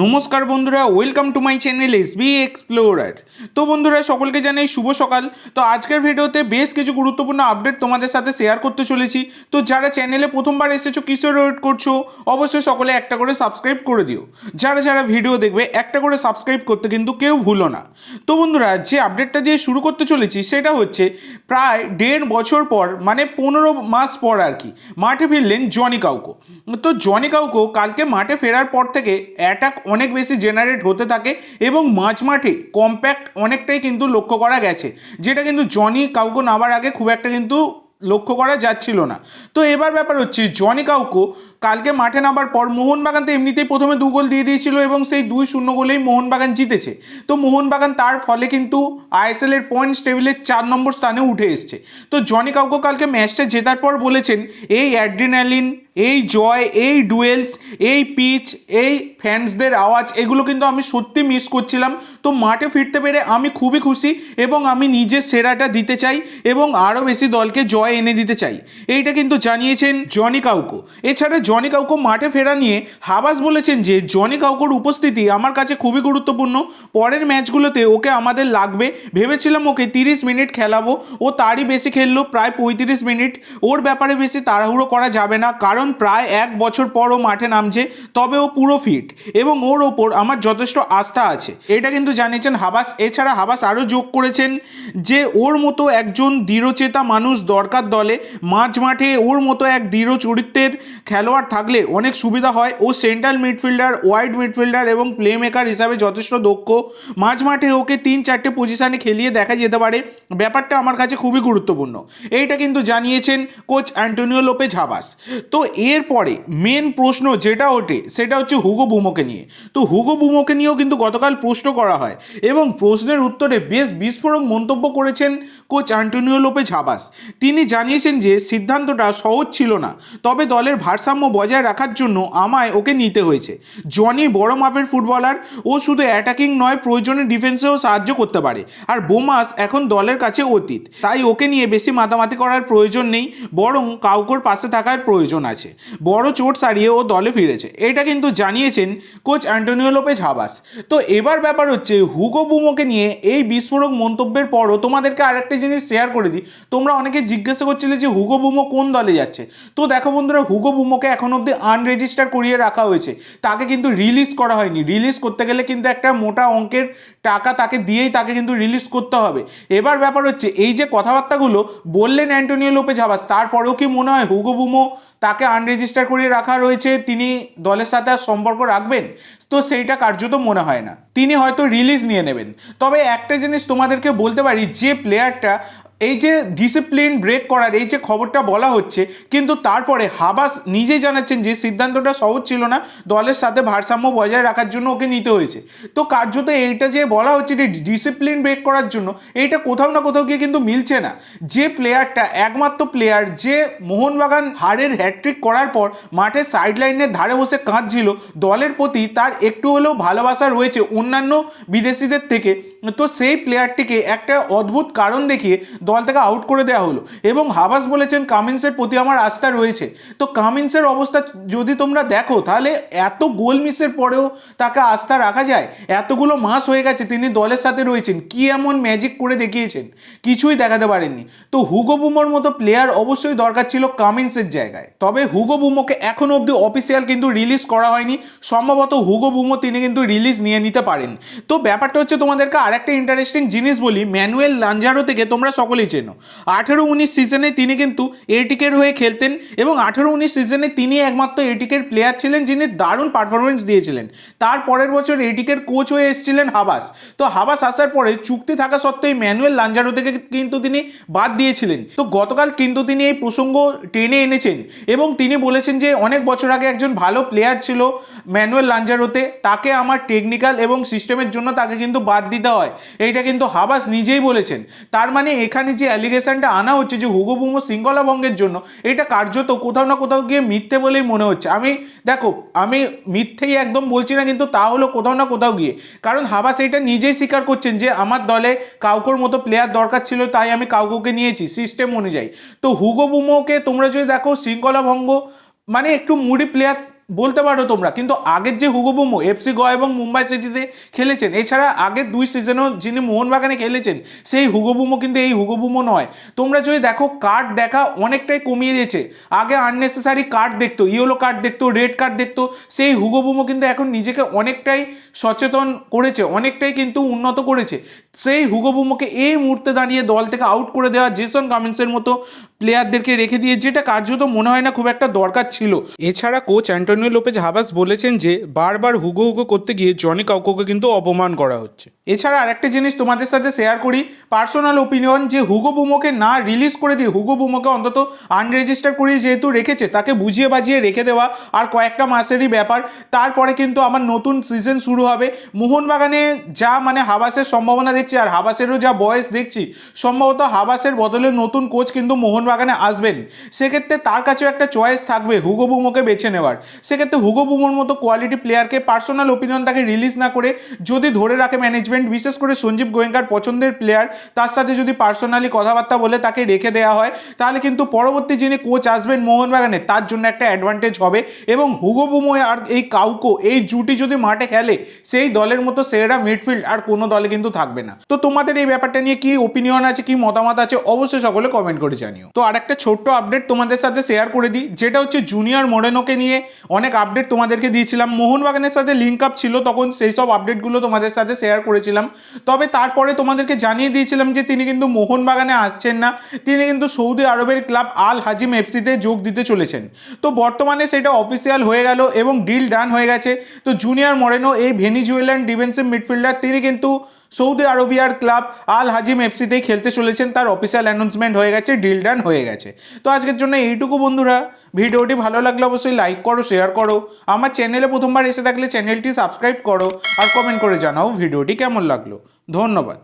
নমস্কার বন্ধুরা welcome to my channel S B explorer তো বন্ধুরা, সকলকে জানাই শুভ সকাল। তো আজকের ভিডিওতে বেশ কিছু গুরুত্বপূর্ণ আপডেট তোমাদের সাথে শেয়ার করতে চলেছি। তো যারা চ্যানেলে প্রথমবার এসেছ কিসের ওয়েট করছ, অবশ্যই সকলে একটা করে সাবস্ক্রাইব করে দিও। যারা যারা ভিডিও দেখবে, একটা করে সাবস্ক্রাইব করতে কিন্তু কেউ ভুলো না। তো বন্ধুরা, যে আপডেটটা দিয়ে শুরু করতে চলেছি, সেটা হচ্ছে প্রায় দেড় বছর পর মানে পনেরো মাস পর আর কি, মাঠে ফিরলেন জনি কাউকো। তো জনি কাউকো কালকে মাঠে ফেরার পর থেকে অ্যাটাক অনেক বেশি জেনারেট হতে থাকে এবং মাঝ মাঠে কম্প্যাক্ট অনেকটাই কিন্তু লক্ষ্য করা গেছে। যেটা কিন্তু জনি কাউকো নামার আগে খুব একটা কিন্তু লক্ষ্য করা যাচ্ছিল না। তো এবার ব্যাপার হচ্ছে জনি কাউকো কালকে মাঠে নামার পর মোহনবাগান তো এমনিতেই প্রথমে দু গোল দিয়ে দিয়েছিল এবং সেই দুই শূন্য গোলেই মোহনবাগান জিতেছে। তো মোহনবাগান তার ফলে কিন্তু আইএসএল এর পয়েন্টস টেবিলের চার নম্বর স্থানে উঠে এসছে। তো জনি কাউকো কালকে ম্যাচটা জেতার পর বলেছেন, এই অ্যাড্রিনালিন এই জয়, এই ডুয়েলস এই পিচ এই ফ্যান্সদের আওয়াজ, এগুলো কিন্তু আমি সত্যি মিস করছিলাম। তো মাঠে ফিরতে পেরে আমি খুবই খুশি এবং আমি নিজের সেরাটা দিতে চাই এবং আরও বেশি দলকে জয় এনে দিতে চাই। এইটা কিন্তু জানিয়েছেন জনি কাউকো। এছাড়া জনি কাউকো মাঠে ফেরা নিয়ে হাবাস বলেছেন যে, জনি কাউকোর উপস্থিতি আমার কাছে খুবই গুরুত্বপূর্ণ। পরের ম্যাচগুলোতে ওকে আমাদের লাগবে। ভেবেছিলাম ওকে তিরিশ মিনিট খেলাবো। ও তারই বেশি খেললো, প্রায় পঁয়ত্রিশ মিনিট। ওর ব্যাপারে বেশি তাড়াহুড়ো করা যাবে না, কারণ প্রায় এক বছর পর ও মাঠে নামছে, তবে ও পুরো ফিট এবং ওর ওপর আমার যথেষ্ট আস্থা আছে। এটা কিন্তু জানিয়েছেন হাবাস। এছাড়া হাবাস আরও যোগ করেছেন যে, ওর মতো একজন দৃঢ়চেতা মানুষ দরকার দলে। মাঝ মাঠে ওর মতো এক দৃঢ় চরিত্রের খেলোয়াড় থাকলে অনেক সুবিধা হয় ও সেন্ট্রাল মিডফিল্ডার ওয়াইড মিডফিল্ডার এবং প্লে মেকার হিসাবে যথেষ্ট দক্ষ। মাঝ মাঠে ওকে তিন চারটে পজিশানে খেলিয়ে দেখা যেতে পারে। ব্যাপারটা আমার কাছে খুবই গুরুত্বপূর্ণ। এইটা কিন্তু জানিয়েছেন কোচ অ্যান্টোনিও লোপে ঝাবাস তো এরপরে মেন প্রশ্ন যেটা ওঠে, সেটা হচ্ছে হুগো বুমোকে নিয়ে। তো হুগো বুমোকে নিয়েও কিন্তু গতকাল প্রশ্ন করা হয় এবং প্রশ্নের উত্তরে বেশ বিস্ফোরক মন্তব্য করেছেন কোচ অ্যান্টোনিও লোপেজ হাবাস তিনি জানিয়েছেন যে, সিদ্ধান্তটা সহজ ছিল না। তবে দলের ভারসাম্য বজায় রাখার জন্য আমায় ওকে নিতে হয়েছে। জনি বড় মাপের ফুটবলার, ও শুধু অ্যাটাকিং নয়, প্রয়োজনে ডিফেন্সেও সাহায্য করতে পারে। আর বোমাস এখন দলের কাছে অতীত। তাই ওকে নিয়ে বেশি মাতামাতি করার প্রয়োজন নেই, বরং কাউকোর পাশে থাকার প্রয়োজন আছে। বড় চোট সারিয়ে ও দলে ফিরেছে। এটা কিন্তু জানিয়েছেন কোচ অ্যান্টোনিও লোপেজ হাবাস তো এবার ব্যাপার হচ্ছে হুগো বুমোকে নিয়ে এই বিস্ফোরক মন্তব্যের পরও তোমাদেরকে আরেকটা জিনিস শেয়ার করে দিই। তোমরা অনেকে জিজ্ঞাসা করছিলে যে হুগো বুমো কোন দলে যাচ্ছে? তো দেখো বন্ধুরা হুগো বুমোকে এখন অবধি আনরেজিস্টার করিয়ে রাখা হয়েছে। তাকে কিন্তু রিলিজ করা হয়নি। রিলিজ করতে গেলে কিন্তু একটা মোটা অঙ্কের টাকা তাকে দিয়েই তাকে কিন্তু রিলিজ করতে হবে। এবার ব্যাপার হচ্ছে, এই যে কথাবার্তাগুলো বললেন অ্যান্টোনিও লোপে হাবাস, তারপরেও কি মনে হয় হুগো বুমো তাকে আনরেজিস্টার করিয়ে রাখা রয়েছে? তিনি দলের সাথে আর সম্পর্ক রাখবেন? তো সেইটা কার্যত মনে হয় না। তিনি হয়তো রিলিজ নিয়ে নেবেন। তবে একটা জিনিস তোমাদেরকে বলতে পারি, যে প্লেয়ারটা এই যে ডিসিপ্লিন ব্রেক করার, এই যে খবরটা বলা হচ্ছে, কিন্তু তারপরে হাবাস নিজেই জানাচ্ছেন যে সিদ্ধান্তটা সহজ ছিল না, দলের সাথে ভারসাম্য বজায় রাখার জন্য ওকে নিতে হয়েছে। তো কার্যত এইটা যে বলা হচ্ছে যে ডিসিপ্লিন ব্রেক করার জন্য, এইটা কোথাও না কোথাও গিয়ে কিন্তু মিলছে না। যে প্লেয়ারটা একমাত্র প্লেয়ার যে মোহনবাগান হারের হ্যাট্রিক করার পর মাঠের সাইড লাইনের ধারে বসে কাঁদছিল, দলের প্রতি তার একটু হলেও ভালোবাসা রয়েছে অন্যান্য বিদেশিদের থেকে। তো সেই প্লেয়ারটিকে একটা অদ্ভুত কারণ দেখিয়ে দল থেকে আউট করে দেওয়া হলো। এবং হাবাস বলেছেন, কামিন্সের প্রতি আমার আস্থা রয়েছে। তো কামিন্সের অবস্থা যদি তোমরা দেখো, তাহলে এত গোল মিসের পরেও তাকে আস্থা রাখা যায়? এতগুলো মাস হয়ে গেছে, তিনি দলের সাথে রয়েছেন। কি এমন ম্যাজিক করে দেখিয়েছেন? কিছুই দেখাতে পারেননি। তো হুগো বুমোর মতো প্লেয়ার অবশ্যই দরকার ছিল কামিন্সের জায়গায়। তবে হুগো বুমোকে এখন অবধি অফিসিয়াল কিন্তু রিলিজ করা হয়নি। সম্ভবত হুগো বুমো তিনি কিন্তু রিলিজ নিয়ে নিতে পারেন। তো ব্যাপারটা হচ্ছে তোমাদেরকে আরেকটা ইন্টারেস্টিং জিনিস বলি। ম্যানুয়েল লাঞ্জারো থেকে তোমরা সকলেই চেনো আঠেরো উনিশ সিজনে তিনি কিন্তু এটিকের হয়ে খেলতেন এবং আঠেরো উনিশ সিজনে তিনি একমাত্র এটিকের প্লেয়ার ছিলেন যিনি দারুণ পারফরমেন্স দিয়েছিলেন। তার পরের বছর এটিকের কোচ হয়ে এসেছিলেন হাবাস। তো হাবাস আসার পরে চুক্তি থাকা সত্ত্বেও ম্যানুয়েল লাঞ্জারো থেকে কিন্তু তিনি বাদ দিয়েছিলেন। তো গতকাল কিন্তু তিনি এই প্রসঙ্গ টেনে এনেছেন এবং তিনি বলেছেন যে অনেক বছর আগে একজন ভালো প্লেয়ার ছিল ম্যানুয়েল লাঞ্জারোতে। তাকে আমার টেকনিক্যাল এবং সিস্টেমের জন্য তাকে কিন্তু বাদ দিতে হয়। এইটা কিন্তু হাবাস নিজেই বলেছেন। তার মানে এখানে যে অ্যালিগেশনটা আনা হচ্ছে যে হুগো বুমো শৃঙ্খলা ভঙ্গের জন্য, এটা কার্যত কোথাও না কোথাও গিয়ে মিথ্যে বলেই মনে হচ্ছে। আমি, দেখো, আমি মিথ্যেই একদম বলছি না, কিন্তু তা হলো কোথাও না কোথাও গিয়ে। কারণ হাবাস এটা নিজেই স্বীকার করছেন যে আমার দলে কাউকোর মতো প্লেয়ার দরকার ছিল, তাই আমি কাউকোকে নিয়েছি সিস্টেম অনুযায়ী। তো হুগো বুমোকে তোমরা যদি দেখো শৃঙ্খলা ভঙ্গ মানে একটু মুডি প্লেয়ার বলতে পারো তোমরা, কিন্তু আগের যে হুগো বুমো এফসি গোয়া এবং মুম্বাই সিটিতে খেলেছেন, এছাড়া আগের দুই সিজনেও যিনি মোহনবাগানে খেলেছেন, সেই হুগো বুমো কিন্তু এই হুগো বুমো নয়। তোমরা যদি দেখো কার্ড দেখা অনেকটাই কমিয়ে দিয়েছে। আগে আননেসেসারি কার্ড দেখতো ইয়েলো কার্ড দেখতো রেড কার্ড দেখতো, সেই হুগো বুমো কিন্তু এখন নিজেকে অনেকটাই সচেতন করেছে, অনেকটাই কিন্তু উন্নত করেছে। সেই হুগো বুমোকে এই মুহূর্তে দাঁড়িয়ে দল থেকে আউট করে দেওয়া জেসন কামিন্সের মতো প্লেয়ারদেরকে রেখে দিয়ে, যেটা কার্যত মনে হয় না খুব একটা দরকার ছিল। এছাড়া কোচ অ্যান্টনিও লোপেজ হাবাস বলেছেন যে বারবার হুগো হুগো করতে গিয়ে জনি কাউকোকে কিন্তু অপমান করা হচ্ছে। এছাড়া আরেকটা জিনিস তোমাদের সাথে শেয়ার করি পার্সোনাল ওপিনিয়ন যে হুগো বুমোকে না রিলিজ করে দিয়ে হুগো বুমোকে অন্তত আনরেজিস্টার করিয়ে যেহেতু রেখেছে, তাকে বুঝিয়ে বাজিয়ে রেখে দেওয়া আর কয়েকটা মাসেরই ব্যাপার। তারপরে কিন্তু আমার নতুন সিজন শুরু হবে। মোহনবাগানে যা মানে হাবাসের সম্ভাবনা দেখছি আর হাবাসেরও যা বয়স দেখছি, সম্ভবত হাবাসের বদলে নতুন কোচ কিন্তু মোহনবাগানে আসবেন। সেক্ষেত্রে তার কাছেও একটা চয়েস থাকবে হুগো বুমোকে বেছে নেওয়ার। সেক্ষেত্রে হুগো বুমোর মতো কোয়ালিটি প্লেয়ারকে পার্সোনাল ওপিনিয়ন তাকে রিলিজ না করে যদি ধরে রাখে ম্যানেজমেন্ট বিশেষ করে সঞ্জীব গোয়েঙ্কার পছন্দের প্লেয়ার তার সাথে যদি পার্সোনালি কথাবার্তা বলে তাকে রেখে দেওয়া হয়, তাহলে কিন্তু পরবর্তী যিনি কোচ আসবেন মোহনবাগানে তার জন্য একটা অ্যাডভান্টেজ হবে। এবং হুগো বুমো আর এই কাউকো, এই জুটি যদি মাঠে খেলে, সেই দলের মতো সেরা মিডফিল্ড আর কোনো দলে কিন্তু থাকবে না। তো তোমাদের এই ব্যাপারটা নিয়ে কি ওপিনিয়ন আছে, কি মতামত আছে, অবশ্যই সকলে কমেন্ট করে জানিও। তো আর একটা ছোট্ট আপডেট তোমাদের সাথে শেয়ার করে দিই, যেটা হচ্ছে জুনিয়র মোরেনোকে নিয়ে অনেক আপডেট তোমাদেরকে দিয়েছিলাম। মোহনবাগানের সাথে লিঙ্ক আপ ছিল, তখন সেই সব আপডেটগুলো তোমাদের সাথে শেয়ার করেছিলাম। তবে তারপরে তোমাদেরকে জানিয়ে দিয়েছিলাম যে, তিনি কিন্তু মোহনবাগানে আসছেন না। তিনি কিন্তু সৌদি আরবের ক্লাব আল হাজিম এফসিতে যোগ দিতে চলেছেন। তো বর্তমানে সেটা অফিসিয়াল হয়ে গেল এবং ডিল ডান হয়ে গেছে। তো জুনিয়র মরেনো এই ভেনিজুয়েলান ডিফেন্সিভ মিডফিল্ডার তিনি কিন্তু সৌদি আরবিয়ার ক্লাব আল হাজিম এফসিতেই খেলতে চলেছেন, তার অফিসিয়াল অ্যানাউন্সমেন্ট হয়ে গেছে ডিল ডান হয়ে গেছে। তো আজকের জন্য এইটুকু বন্ধুরা, ভিডিওটি ভালো লাগলে অবশ্যই লাইক করো শেয়ার করো। আমার চ্যানেলে প্রথমবার এসে থাকলে চ্যানেলটি সাবস্ক্রাইব করো আর কমেন্ট করে জানাও ভিডিওটি কেমন লাগল। ধন্যবাদ।